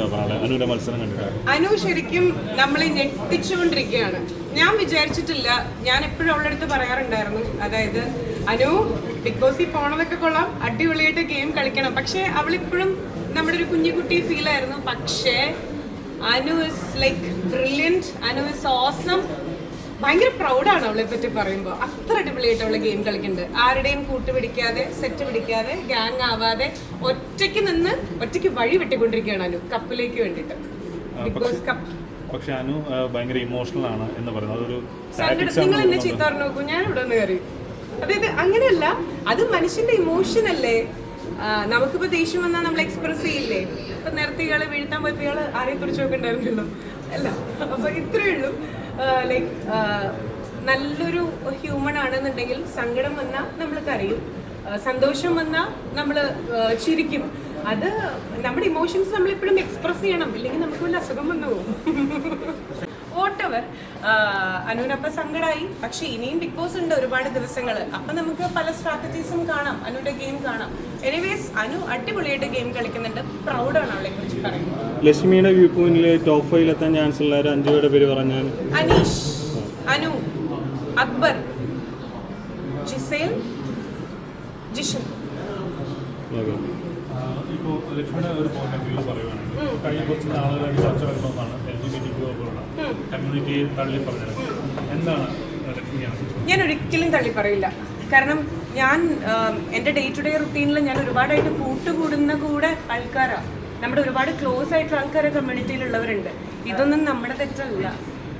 അനുവിന്റെ മത്സരം അനു ശരിക്കും നമ്മളെ ഞെട്ടിച്ചുകൊണ്ടിരിക്കുകയാണ്. ഞാൻ വിചാരിച്ചിട്ടില്ല. ഞാൻ എപ്പോഴും അവളുടെ അടുത്ത് പറയാറുണ്ടായിരുന്നു. അതായത് അനു ബിഗ് ബോസിൽ പോണതൊക്കെ കൊള്ളാം. അടിപൊളിയായിട്ട് ഗെയിം കളിക്കണം. പക്ഷേ അവളിപ്പോഴും നമ്മുടെ ഒരു കുഞ്ഞുകുട്ടി ഫീൽ ആയിരുന്നു. പക്ഷേ Anu is like brilliant Anu is awesome ഭയങ്കര പ്രൗഡാണ് അവളെ പറ്റി പറയുമ്പോൾ അത്ര അടിപൊളിയായിട്ട് അവളെ ഗെയിം കളിക്കുന്നുണ്ട്. ആരുടെയും കൂട്ട് പിടിക്കാതെ സെറ്റ് പിടിക്കാതെ ഗ്യാങ് ആവാതെ ഒറ്റയ്ക്ക് നിന്ന് ഒറ്റയ്ക്ക് വഴി വെട്ടിക്കൊണ്ടിരിക്കുകയാണ് അനു. കപ്പിലേക്ക് വേണ്ടിയിട്ട്. Big Boss cup. പക്ഷെ അനു ഭയങ്കര ഇമോഷണൽ ആണ് എന്ന് പറയുന്നത്. അതൊരു നിങ്ങൾ എന്നെ ചീത്ത പറഞ്ഞു നോക്കൂ. ഞാൻ ഇവിടെ നിന്ന് കയറി. അതായത് അങ്ങനെയല്ല അത് മനുഷ്യന്റെ ഇമോഷൻ അല്ലേ? നമുക്കിപ്പോ ദേഷ്യം വന്നാൽ നമ്മൾ എക്സ്പ്രസ് ചെയ്യില്ലേ? ഇപ്പൊ നേരത്തെ ഇയാളെ വീഴ്ത്താൻ പോയപ്പോ ആരെ ആരെയും കുറിച്ച് നോക്കണ്ടായിരുന്നല്ലോ. അല്ല അപ്പൊ ഇത്രയേ ഉള്ളൂ. ലൈക്ക് നല്ലൊരു ഹ്യൂമൺ ആണെന്നുണ്ടെങ്കിൽ സങ്കടം വന്നാൽ നമ്മൾ കരയും. സന്തോഷം വന്നാൽ നമ്മൾ ചിരിക്കും. അത് നമ്മുടെ ഇമോഷൻസ് നമ്മൾ എപ്പോഴും എക്സ്പ്രസ് ചെയ്യണം. ഇല്ലെങ്കിൽ നമുക്ക് വല്ല അസുഖം വന്നു പോകും. വോട്ടവർ അനുവിനപ്പ സങ്കടമായി പക്ഷെ ഇനിയും ബിഗ് ബോസ് ഉണ്ട് ഒരുപാട് ദിവസങ്ങൾ. അപ്പം നമുക്ക് പല സ്ട്രാറ്റജീസും കാണാം. അനുവിന്റെ ഗെയിം കാണാം. എനിവേസ് അനു അടിപൊളിയായിട്ട് ഗെയിം കളിക്കുന്നുണ്ട്. പ്രൗഡാണ് അവളെ കുറിച്ച് പറയുന്നത്. ലക്ഷ്മിയുടെ വ്യൂ പോയിന്റിൽ ടോപ്പ് ഫൈവിൽ എത്താൻ ചാൻസ് ഉള്ള അഞ്ചു പേരുടെ പേര് പറഞ്ഞാൽ അനീഷ് അനു അക്ബർ ജിസേൽ ജിഷൻ ഓക്കെ. ഇപ്പോൾ ലക്ഷ്മിയുടെ ഒരു പോയിന്റ് ഓഫ് വ്യൂ പറയുവാണെങ്കിൽ കഴിഞ്ഞ കുറച്ച് നാളുകളായിട്ട് ചർച്ച വരുന്നതാണ് എൽ ജി ബി ടി പോലുള്ള കമ്മ്യൂണിറ്റിയെ തള്ളി പറഞ്ഞത്. എന്താണ് ഞാൻ ഒരിക്കലും തള്ളി പറയില്ല. കാരണം ഞാൻ എന്റെ ഡേ ടു ഡേ റുട്ടീനിൽ ഞാൻ ഒരുപാടായിട്ട് കൂട്ടുകൂടുന്ന കൂടെ ആൾക്കാരാണ് നമ്മുടെ ഒരുപാട് ക്ലോസ് ആയിട്ടുള്ള ആൾക്കാരെ കമ്മ്യൂണിറ്റിയിലുള്ളവരുണ്ട് ഇതൊന്നും നമ്മുടെ തെറ്റല്ല.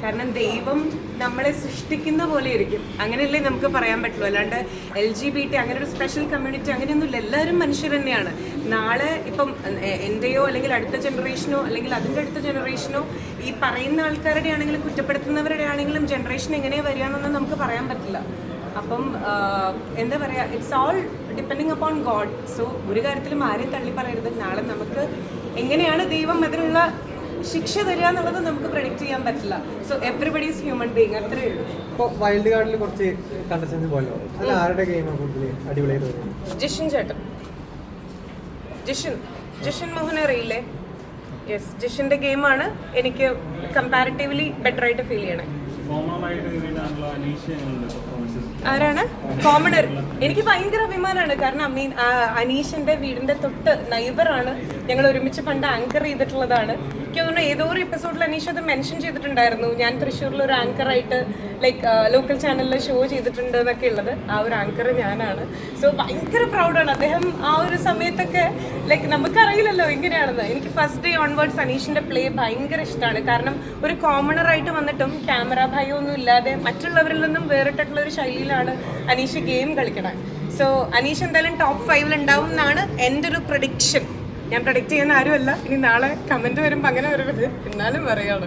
കാരണം ദൈവം നമ്മളെ സൃഷ്ടിക്കുന്ന പോലെ ഇരിക്കും അങ്ങനെയല്ലേ നമുക്ക് പറയാൻ പറ്റുള്ളൂ. അല്ലാണ്ട് എൽ ജി ബി ടി അങ്ങനെ ഒരു സ്പെഷ്യൽ കമ്മ്യൂണിറ്റി അങ്ങനെയൊന്നുമില്ല. എല്ലാവരും മനുഷ്യർ തന്നെയാണ്. നാളെ ഇപ്പം എന്റെയോ അല്ലെങ്കിൽ അടുത്ത ജനറേഷനോ അല്ലെങ്കിൽ അതിന്റെ അടുത്ത ജനറേഷനോ ഈ പറയുന്ന ആൾക്കാരുടെ ആണെങ്കിലും കുറ്റപ്പെടുത്തുന്നവരുടെ ആണെങ്കിലും ജനറേഷൻ എങ്ങനെയാണ് വരിക എന്നൊന്നും നമുക്ക് പറയാൻ പറ്റില്ല. അപ്പം എന്താ പറയുക it's all depending upon God so ഒരു കാര്യത്തിലും ആരെയും തള്ളി പറയരുത്. നാളെ നമുക്ക് എങ്ങനെയാണ് ദൈവം അതിനുള്ള ശിക്ഷ തരിക എന്നുള്ളത് നമുക്ക് പ്രഡിക്റ്റ് ചെയ്യാൻ പറ്റില്ല. So everybody is human being അത്രേ ഉള്ളൂ. ഇപ്പോൾ വൈൽഡ് കാർഡിൽ കുറച്ച് കണ്ടസ്റ്റൻസ് പോലെ അല്ല ആരുടെ ഗെയിമാണ് കൂടുതൽ അടിപൊളിയായി തോന്നുന്നത് ജിഷൻ ചേട്ടൻ. ജിഷൻ. ജിഷൻ മോഹൻ അറിയില്ലേ? യെസ് ജിഷിന്റെ ഗെയിമാണ് എനിക്ക് കമ്പാരിറ്റീവ്ലി ബെറ്റർ ആയിട്ട് ഫീൽ ചെയ്യണേ. ആരാണ്? കോമണർ എനിക്ക് ഭയങ്കര അഭിമാനമാണ്. കാരണം അമ്മീൻ അനീഷിന്റെ വീടിന്റെ തൊട്ട് നൈബറാണ് ഞങ്ങൾ ഒരുമിച്ച് പണ്ട് ആങ്കർ ചെയ്തിട്ടുള്ളതാണ്. എനിക്ക് തോന്നുന്നു ഏതോ ഒരു എപ്പിസോഡിൽ അനീഷ് അത് മെൻഷൻ ചെയ്തിട്ടുണ്ടായിരുന്നു. ഞാൻ തൃശ്ശൂരിൽ ഒരു ആങ്കർ ആയിട്ട് ലൈക്ക് ലോക്കൽ ചാനലിൽ ഷോ ചെയ്തിട്ടുണ്ട് എന്നൊക്കെ ഉള്ളത്. ആ ഒരു ആങ്കർ ഞാനാണ്. സോ ഭയങ്കര പ്രൗഡാണ് അദ്ദേഹം ആ ഒരു സമയത്തൊക്കെ ലൈക്ക് നമുക്കറിയില്ലല്ലോ എങ്ങനെയാണെന്ന്. എനിക്ക് ഫസ്റ്റ് ഡേ ഓൺവേർഡ്സ് അനീഷിന്റെ പ്ലേ ഭയങ്കര ഇഷ്ടമാണ്. കാരണം ഒരു കോമണർ ആയിട്ട് വന്നിട്ടും ക്യാമറ ഭയമൊന്നും ഇല്ലാതെ മറ്റുള്ളവരിൽ നിന്നും വേറിട്ടിട്ടുള്ള ഒരു ശൈലിയിലാണ് അനീഷ് ഗെയിം കളിക്കണത് സോ അനീഷ് എന്തായാലും ടോപ്പ് ഫൈവിൽ ഉണ്ടാവും എന്നാണ് എന്റെ ഒരു പ്രഡിക്ഷൻ ഞാൻ പ്രഡിക്റ്റ് ചെയ്യുന്ന ആരുമല്ല. ഇനി നാളെ കമന്റ് വരുമ്പോൾ അങ്ങനെ വരരുത്. എന്നാലും പറയാണ്.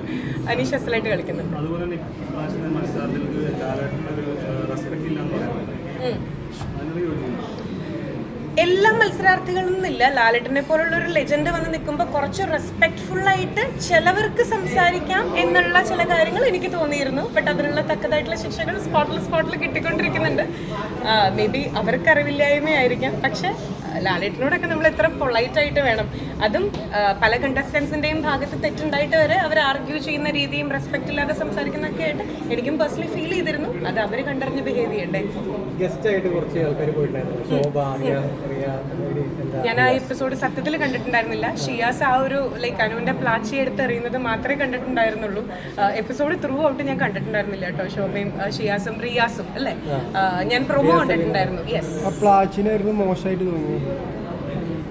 അനീഷ് അസലായിട്ട് കളിക്കുന്നുണ്ട് അതുപോലെ തന്നെ ഇപ്രാവശ്യത്തെ മത്സരത്തിൽ ലാലേട്ടന്റെ ഒരു റെസ്പെക്ട് ഇല്ലാന്ന് പറയുന്നത് ഉം. അതിനോട് യോജിക്കുന്നു എല്ലാ മത്സരാർത്ഥികളും എന്നില്ല ലാലേട്ടനെ പോലുള്ള ഒരു ലെജൻഡ് വന്ന് നിൽക്കുമ്പോൾ കുറച്ച് റെസ്പെക്ട്ഫുൾ ആയിട്ട് ചിലവർക്ക് സംസാരിക്കാം എന്നുള്ള ചില കാര്യങ്ങൾ എനിക്ക് തോന്നിയിരുന്നു. ബട്ട് അതിനുള്ള തക്കതായിട്ടുള്ള ശിക്ഷകൾ സ്പോട്ടിൽ സ്പോട്ടിൽ കിട്ടിക്കൊണ്ടിരിക്കുന്നുണ്ട്. മേ ബി അവർക്ക് അറിവില്ലായ്മയായിരിക്കാം പക്ഷെ ലാലേട്ടനോടൊക്കെ നമ്മൾ എത്ര പൊളൈറ്റ് ആയിട്ട് വേണം. അതും പല കണ്ടസ്റ്റൻസിന്റെയും ഭാഗത്ത് തെറ്റുണ്ടായിട്ട് വരെ അവർ ആർഗ്യൂ ചെയ്യുന്ന രീതിയും റെസ്പെക്ട് ഇല്ലാതെ സംസാരിക്കുന്നൊക്കെ ആയിട്ട് എനിക്കും പേഴ്സണലി ഫീൽ ചെയ്തിരുന്നു. അത് അവർ കണ്ടറിഞ്ഞ് ബിഹേവ് ചെയ്യണ്ടേ. ഗസ്റ്റ് ആയിട്ട് കുറച്ച് ആൾക്കാർ പോയിട്ടുണ്ടായിരുന്നു. ഞാൻ ആ എപ്പിസോഡ് സത്യത്തിൽ കണ്ടിട്ടുണ്ടായിരുന്നില്ല. ഷിയാസ് ആ ഒരു ലൈക്ക് അനുവിന്റെ പ്ലാച്ചി എടുത്ത് എറിയുന്നത് മാത്രമേ കണ്ടിട്ടുണ്ടായിരുന്നുള്ളൂ. എപ്പിസോഡ് ത്രൂ ഔട്ട് ഞാൻ കണ്ടിട്ടുണ്ടായിരുന്നില്ല കേട്ടോ. ശോഭയും ഷിയാസും റിയാസും അല്ലേ? ഞാൻ പ്രൊമോ കണ്ടിട്ടുണ്ടായിരുന്നു. യെസ് മോശമായിട്ട് തോന്നി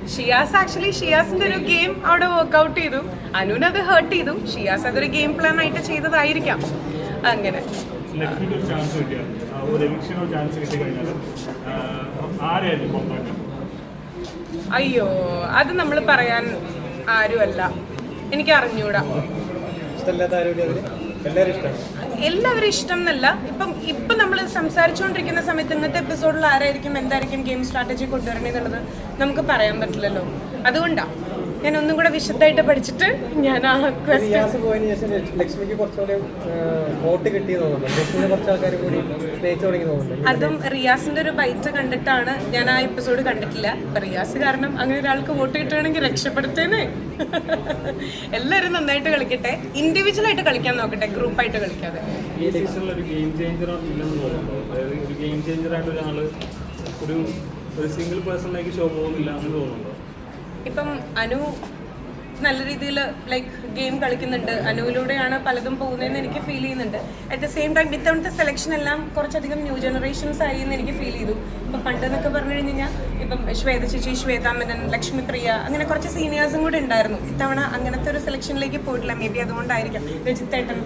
ഷിയാസ് ആക്ച്വലി ഷിയാസിന്റെ ഒരു ഗെയിം അവിടെ വർക്ക്ഔട്ട് ചെയ്തു. അനുവിന് അത് ഹേർട്ട് ചെയ്തു. ഷിയാസ് അതൊരു ഗെയിം പ്ലാൻ ആയിട്ട് ചെയ്തതായിരിക്കാം. അങ്ങനെ. അയ്യോ അത് നമ്മൾ പറയാൻ ആരുമല്ല. എനിക്ക് അറിഞ്ഞൂടാ ഇഷ്ടമില്ലാത്ത ആരും അതിൽ എല്ലാവരും ഇഷ്ടമാണ് എല്ലാവരും ഇഷ്ടം എന്നല്ല. ഇപ്പം ഇപ്പം നമ്മൾ സംസാരിച്ചുകൊണ്ടിരിക്കുന്ന സമയത്ത് ഇന്നത്തെ എപ്പിസോഡിൽ ആരായിരിക്കും എന്തായിരിക്കും ഗെയിം സ്ട്രാറ്റജി കൊണ്ടുവരണമെന്നുള്ളത് നമുക്ക് പറയാൻ പറ്റില്ലല്ലോ. അതുകൊണ്ടാണ് ഞാൻ ഒന്നും കൂടെ വിശദമായിട്ട് പഠിച്ചിട്ട് ഞാൻ ആ ക്വസ്റ്റ്യൻ തോന്നുന്നു അതും റിയാസിന്റെ ഒരു ബൈറ്റ് കണ്ടിട്ടാണ് ഞാൻ ആ എപ്പിസോഡ് കണ്ടിട്ടില്ല. അപ്പൊ റിയാസ് കാരണം അങ്ങനെ ഒരാൾക്ക് വോട്ട് കിട്ടുകയാണെങ്കിൽ രക്ഷപ്പെടുത്തേനെ. എല്ലാവരും നന്നായിട്ട് കളിക്കട്ടെ. ഇൻഡിവിജ്വൽ ആയിട്ട് കളിക്കാൻ നോക്കട്ടെ. ഗ്രൂപ്പായിട്ട് കളിക്കാതെ. ഈ സീസണിൽ ഒരു ഗെയിം ചേഞ്ചർ ഇല്ലെന്ന് തോന്നുന്നു. അതായത് ഒരു ഗെയിം ചേഞ്ചർ ആയിട്ട് ഒരാൾ ഒരു ഒരു സിംഗിൾ പേഴ്സണിലേക്ക് ഷോ പോകുന്നില്ല എന്ന് തോന്നുന്നുണ്ടോ ഇപ്പം അനു നല്ല രീതിയിൽ ലൈക്ക് ഗെയിം കളിക്കുന്നുണ്ട്. അനുവിലൂടെയാണ് പലതും പോകുന്നതെന്ന് എനിക്ക് ഫീൽ ചെയ്യുന്നുണ്ട്. അറ്റ് ദ സെയിം ടൈം ഇത്തവണത്തെ സെലക്ഷൻ എല്ലാം കുറച്ചധികം ന്യൂ ജനറേഷൻസ് ആയി എന്ന് എനിക്ക് ഫീൽ ചെയ്തു. ഇപ്പം പണ്ട് എന്നൊക്കെ പറഞ്ഞു കഴിഞ്ഞ് കഴിഞ്ഞാൽ ഇപ്പം ശ്വേത ചേച്ചി ശ്വേതാമനൻ ലക്ഷ്മിപ്രിയ അങ്ങനെ കുറച്ച് സീനിയേഴ്സും കൂടെ ഉണ്ടായിരുന്നു. ഇത്തവണ അങ്ങനത്തെ ഒരു സെലക്ഷനിലേക്ക് പോയിട്ടില്ല. മേ ബി അതുകൊണ്ടായിരിക്കാം രജിത്തേട്ടൻ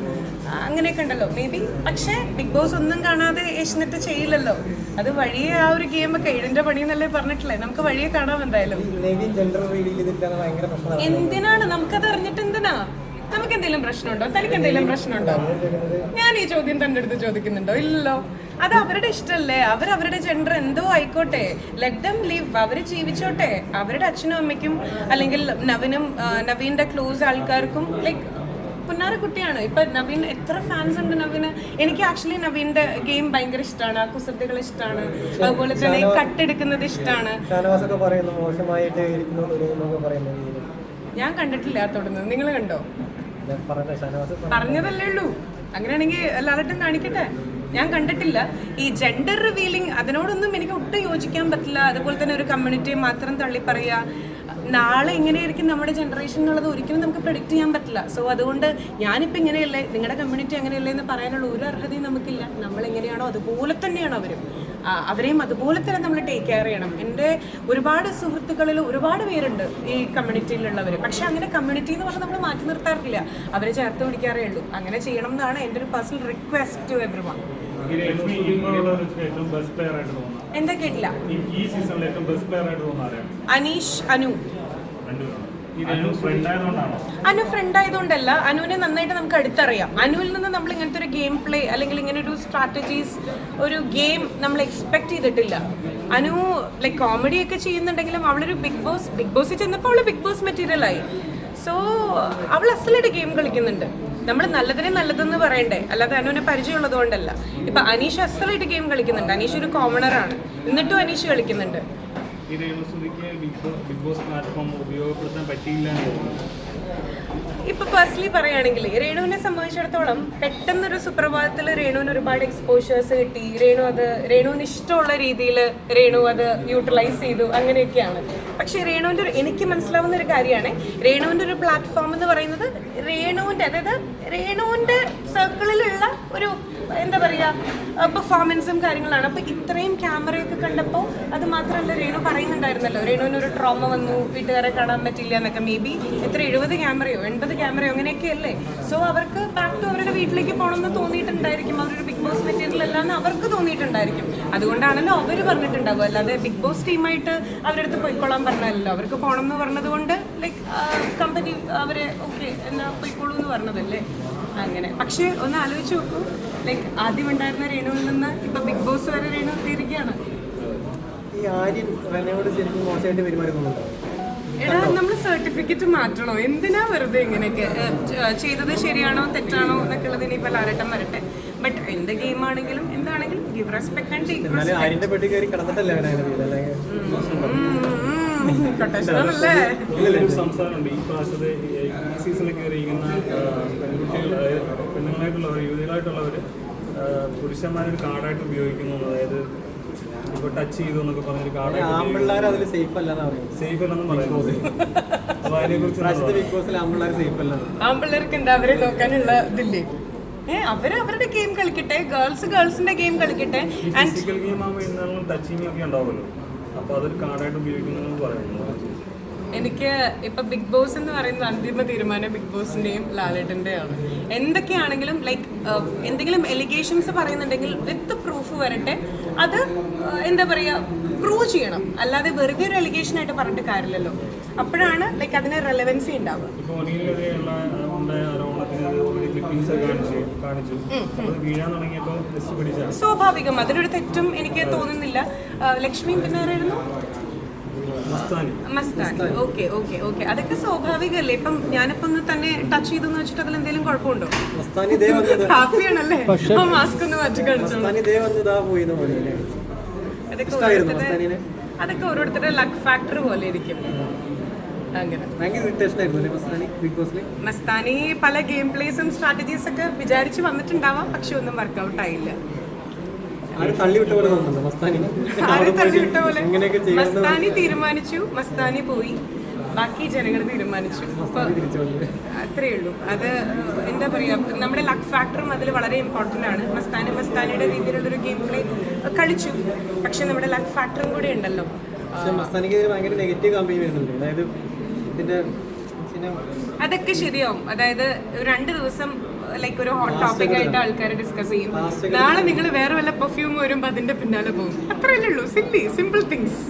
അങ്ങനെയൊക്കെ ഉണ്ടല്ലോ. മേ ബി പക്ഷേ ബിഗ് ബോസ് ഒന്നും കാണാതെ ഏഷ്യനെറ്റ് ചെയ്യില്ലല്ലോ. അത് വഴിയെ ആ ഒരു ഗെയിം ഒക്കെ ഇടിന്റെ പണി എന്നല്ലേ പറഞ്ഞിട്ടില്ലേ? നമുക്ക് വഴിയെ കാണാം എന്തായാലും. എന്തിനാണ്? നമുക്കത് അറിഞ്ഞിട്ട് എന്തിനാ? നമുക്ക് എന്തെങ്കിലും പ്രശ്നമുണ്ടോ? തനിക്ക് എന്തെങ്കിലും പ്രശ്നമുണ്ടോ? ഞാൻ ഈ ചോദ്യം തന്റെ അടുത്ത് ചോദിക്കുന്നുണ്ടോ? ഇല്ലല്ലോ അത് അവരുടെ ഇഷ്ടമല്ലേ അവർ അവരുടെ ജെൻഡർ എന്തോ ആയിക്കോട്ടെ. ലെറ്റ് ദം ലീവ് അവർ ജീവിച്ചോട്ടെ. അവരുടെ അച്ഛനും അമ്മയ്ക്കും അല്ലെങ്കിൽ നവിനും നവീന്റെ ക്ലോസ് ആൾക്കാർക്കും ലൈക്ക് പുന്നാര കുട്ടിയാണ്? ഇപ്പൊ നവീൻ എത്ര ഫാൻസ് ഉണ്ട് നവീന്? എനിക്ക് ആക്ച്വലി നവീന്റെ ഗെയിം ഭയങ്കര ഇഷ്ടമാണ് ആ കുസൃതികൾ ഇഷ്ടമാണ് അതുപോലെ തന്നെ കട്ടെടുക്കുന്നത് ഇഷ്ടമാണ് ഞാൻ കണ്ടിട്ടില്ല തുടർന്ന് നിങ്ങൾ കണ്ടോ? പറഞ്ഞതല്ലേ ഉള്ളൂ. അങ്ങനെയാണെങ്കിൽ എല്ലാവരും കാണിക്കട്ടെ. ഞാൻ കണ്ടിട്ടില്ല. ഈ ജെൻഡർ റിവീലിംഗ് അതിനോടൊന്നും എനിക്ക് ഒട്ടും യോജിക്കാൻ പറ്റില്ല. അതുപോലെ തന്നെ ഒരു കമ്മ്യൂണിറ്റിയെ മാത്രം തള്ളി പറയുക നാളെ എങ്ങനെയായിരിക്കും നമ്മുടെ ജനറേഷൻ എന്നുള്ളത് ഒരിക്കലും നമുക്ക് പ്രഡിക്റ്റ് ചെയ്യാൻ പറ്റില്ല. സോ അതുകൊണ്ട് ഞാനിപ്പോൾ ഇങ്ങനെയല്ലേ നിങ്ങളുടെ കമ്മ്യൂണിറ്റി അങ്ങനെയല്ലേ എന്ന് പറയാനുള്ള ഒരു അർഹതയും നമുക്കില്ല. നമ്മൾ എങ്ങനെയാണോ അതുപോലെ തന്നെയാണ് അവരും. അവരെയും അതുപോലെ തന്നെ നമ്മൾ ടേക്ക് കെയർ ചെയ്യണം. എന്റെ ഒരുപാട് സുഹൃത്തുക്കളിൽ ഒരുപാട് പേരുണ്ട് ഈ കമ്മ്യൂണിറ്റിയിലുള്ളവർ പക്ഷെ അങ്ങനെ കമ്മ്യൂണിറ്റി എന്ന് പറഞ്ഞാൽ നമ്മൾ മാറ്റി നിർത്താറില്ല. അവരെ ചേർത്ത് പിടിക്കാറേ ഉള്ളൂ. അങ്ങനെ ചെയ്യണം എന്നാണ് എന്റെ ഒരു personal request to every one എന്താ കേട്ടില്ല. അനീഷ് അനു. അനു ഫ്രണ്ട് ആയതുകൊണ്ടല്ല. അനുവിനെ നന്നായിട്ട് നമുക്ക് അടുത്തറിയാം. അനുവിൽ നിന്ന് നമ്മൾ ഇങ്ങനത്തെ ഒരു ഗെയിം പ്ലേ അല്ലെങ്കിൽ ഇങ്ങനെ ഒരു സ്ട്രാറ്റജീസ് ഒരു ഗെയിം നമ്മൾ എക്സ്പെക്ട് ചെയ്തിട്ടില്ല. അനു ലൈക്ക് കോമഡി ഒക്കെ ചെയ്യുന്നുണ്ടെങ്കിലും അവളൊരു ബിഗ് ബോസ് ബിഗ് ബോസിൽ ചെന്നപ്പോൾ അവൾ ബിഗ് ബോസ് മെറ്റീരിയലായി സോ അവൾ അസലായിട്ട് ഗെയിം കളിക്കുന്നുണ്ട്. നമ്മൾ നല്ലതിനെ നല്ലതെന്ന് പറയണ്ടേ? അല്ലാതെ അനുവിനെ പരിചയമുള്ളത് കൊണ്ടല്ല ഇപ്പൊ അനീഷ് അസലായിട്ട് ഗെയിം കളിക്കുന്നുണ്ട്. അനീഷ് ഒരു കോമണറാണ് എന്നിട്ടും അനീഷ് കളിക്കുന്നുണ്ട്. ഈ രേണുസുതിക്ക് ബിഗ് ബോസ് പ്ലാറ്റ്ഫോം ഉപയോഗപ്പെടുത്താൻ പറ്റിയില്ല ഇപ്പൊ ഫസ്റ്റ്ലി പറയുകയാണെങ്കിൽ രേണുവിനെ സംബന്ധിച്ചിടത്തോളം പെട്ടെന്നൊരു സുപ്രഭാതത്തിൽ രേണുവിന് ഒരുപാട് എക്സ്പോഷേഴ്സ് കിട്ടി. രേണു അത് രേണുവിന് ഇഷ്ടമുള്ള രീതിയിൽ രേണു അത് യൂട്ടിലൈസ് ചെയ്തു. അങ്ങനെയൊക്കെയാണ്. പക്ഷേ രേണുവിന്റെ ഒരു എനിക്ക് മനസ്സിലാവുന്ന ഒരു കാര്യമാണ്. രേണുവിന്റെ ഒരു പ്ലാറ്റ്ഫോം എന്ന് പറയുന്നത് രേണുവിന്റെ അതായത് രേണുവിന്റെ സർക്കിളിലുള്ള ഒരു എന്താ പറയുക പെർഫോമൻസും കാര്യങ്ങളാണ്. അപ്പോൾ ഇത്രയും ക്യാമറയൊക്കെ കണ്ടപ്പോൾ അത് മാത്രമല്ല രേണു പറയുന്നുണ്ടായിരുന്നല്ലോ. രേണുവിന് ഒരു ട്രോമ വന്നു വീട്ടുകാരെ കാണാൻ പറ്റില്ല എന്നൊക്കെ. മേ ബി എത്ര എഴുപത് ക്യാമറയോ എൺപത് ക്യാമറയോ അങ്ങനെയൊക്കെ അല്ലേ? സോ അവർക്ക് ബാക്ക് ടു അവരുടെ വീട്ടിലേക്ക് പോകണമെന്ന് തോന്നിയിട്ടുണ്ടായിരിക്കും. അവരൊരു ബിഗ് ബോസ് മെറ്റീരിയൽ അല്ലാന്ന് അവർക്ക് തോന്നിയിട്ടുണ്ടായിരിക്കും. അതുകൊണ്ടാണല്ലോ അവർ പറഞ്ഞിട്ടുണ്ടാകും അല്ലാതെ ബിഗ് ബോസ് ടീമായിട്ട് അവരടുത്ത് പോയിക്കോളാൻ പറഞ്ഞല്ലോ. അവർക്ക് പോകണം എന്ന് പറഞ്ഞത് കൊണ്ട് ലൈക്ക് കമ്പനി അവരെ ഓക്കെ എന്നാ പോയിക്കോളൂ എന്ന് പറഞ്ഞതല്ലേ? അങ്ങനെ. പക്ഷേ ഒന്ന് ആലോചിച്ച് നോക്കൂ. ലൈക്ക് ആദ്യം ഉണ്ടായിരുന്ന രേണുവിൽ നിന്ന് ഇപ്പൊ ബിഗ് ബോസ് വരെ രേണു തീരുകയാണ് ഈ ആര്യൻ റെനയോട് ശരിക്കും മോശമായിട്ട് പെരുമാറുന്നുണ്ടോ എടാ നമ്മൾ സർട്ടിഫിക്കറ്റ് മാറ്റണോ? എന്തിനാ വെറുതെ ഇങ്ങനെയൊക്കെ ചെയ്തത് ശരിയാണോ തെറ്റാണോ എന്നൊക്കെ ഉള്ളത് ഇനിയിപ്പോൾ ലാരട്ടം വരട്ടെ. ബട്ട് എന്ത് ഗെയിം ആണെങ്കിലും എന്താണെങ്കിലും ഗിവ് റെസ്പെക്ട് ആൻഡ് ടേക്ക് എന്നാലും കൊട്ടേഷനല്ലേ സംസാരമുണ്ട്. ഈ പ്രാവശ്യത്തെ ഈ ഈ സീസണിൽ കയറിയിരിക്കുന്ന പെൺകുട്ടികൾ അതായത് പെണ്ണുങ്ങളായിട്ടുള്ളവർ യുവതികളായിട്ടുള്ളവർ പുരുഷന്മാരൊരു കാർഡായിട്ട് ഉപയോഗിക്കുന്നു. അതായത് ഇപ്പൊ ടച്ച് ചെയ്തു എന്നൊക്കെ പറഞ്ഞൊരു കാർഡായിട്ട് അതിൽ സേഫ് അല്ലെന്ന് സേഫ് അല്ലെന്ന് പറയുന്നത് ബിഗ് ബോസിൽ ആമ്പിള്ളേർ സേഫ് അല്ലെന്ന് ആമ്പിള്ളേർക്ക് എന്താ അവരെ നോക്കാനുള്ള ഇതില്ലേ? അവരുടെ ഗെയിം കളിക്കട്ടെ. ഗേൾസ് ഗേൾസിന്റെ ഗെയിം കളിക്കട്ടെ. ടച്ചിങ് ഒക്കെ ഉണ്ടാവുമല്ലോ. അപ്പോൾ അതൊരു കാർഡായിട്ട് ഉപയോഗിക്കുന്നു പറയുന്നത് എനിക്ക് ഇപ്പൊ ബിഗ് ബോസ് എന്ന് പറയുന്ന അന്തിമ തീരുമാനം ബിഗ് ബോസിന്റെയും ലാലേട്ടന്റെയാണ്. എന്തൊക്കെയാണെങ്കിലും ലൈക്ക് എന്തെങ്കിലും എലിഗേഷൻസ് പറയുന്നുണ്ടെങ്കിൽ വിത്ത് പ്രൂഫ് വരട്ടെ. അത് എന്താ പറയാ പ്രൂവ് ചെയ്യണം. അല്ലാതെ വെറുതെ ഒരു എലിഗേഷൻ ആയിട്ട് പറഞ്ഞിട്ട് കാര്യമില്ലല്ലോ. അപ്പോഴാണ് ലൈക്ക് അതിന് റെലവൻസി ഉണ്ടാവുക. ക്ലിപ്പിംഗ്സ് ഒക്കെ കാണിച്ചു കാണിച്ചു. അത് വീഴാൻ തുടങ്ങിയപ്പോൾ ജസ്റ്റ് പിടിച്ചാണ് സ്വാഭാവികം. അതിലൊരു തെറ്റും എനിക്ക് തോന്നുന്നില്ല. ലക്ഷ്മി ലക്ഷ്മിയും പിന്നെ ആരായിരുന്നു? Mastani. Mastani. Okay okay okay. അതൊക്കെ സ്വാഭാവികല്ലേ ഇപ്പം ഞാനിപ്പം തന്നെ ടച്ച് ചെയ്തെന്ന് വെച്ചിട്ട് അതിൽ എന്തെങ്കിലും കുഴപ്പമുണ്ടോ? ആ മാസ്ക് ഒന്ന് മാറ്റി കാണിച്ചോളൂ. അതൊക്കെ ഓരോരുത്തരുടെ ലക്ക് ഫാക്ടർ പോലെ ഇരിക്കും. മസ്താനി പല ഗെയിം പ്ലേസും സ്ട്രാറ്റജീസ് ഒക്കെ വിചാരിച്ച് വന്നിട്ടുണ്ടാവാം പക്ഷെ ഒന്നും വർക്കൗട്ട് ആയില്ല. മസ്താനി? തീരുമാനിച്ചു മസ്താനി പോയി. ബാക്കി ജനങ്ങൾ തീരുമാനിച്ചു. അത്രേ ഉള്ളൂ. അത് എന്താ പറയാ നമ്മുടെ ലക്ക് ഫാക്ടറും അതിൽ വളരെ ഇമ്പോർട്ടന്റ് ആണ്. മസ്താനി മസ്താനിയുടെ രീതിയിലുള്ളൊരു ഗെയിം പ്ലേ കളിച്ചു. പക്ഷെ നമ്മുടെ ലക്ക് ഫാക്ടറും കൂടെ ഉണ്ടല്ലോ. മസ്താനിക്ക് ഭയങ്കര നെഗറ്റീവ് കമ്പനി വരുന്നുണ്ട്. അതായത് ഇതിന്റെ അതൊക്കെ ശരിയാവും. അതായത് രണ്ട് ദിവസം ലൈക്ക് ഒരു ഹോട്ട് ടോപ്പിക് ആയിട്ട് ആൾക്കാരെ ഡിസ്കസ് ചെയ്യും. നാളെ നിങ്ങൾ വേറെ വല്ല പെർഫ്യൂം വരുമ്പോൾ അതിന്റെ പിന്നാലെ പോകും. അത്രയല്ലേ ഉള്ളൂ. Silly simple things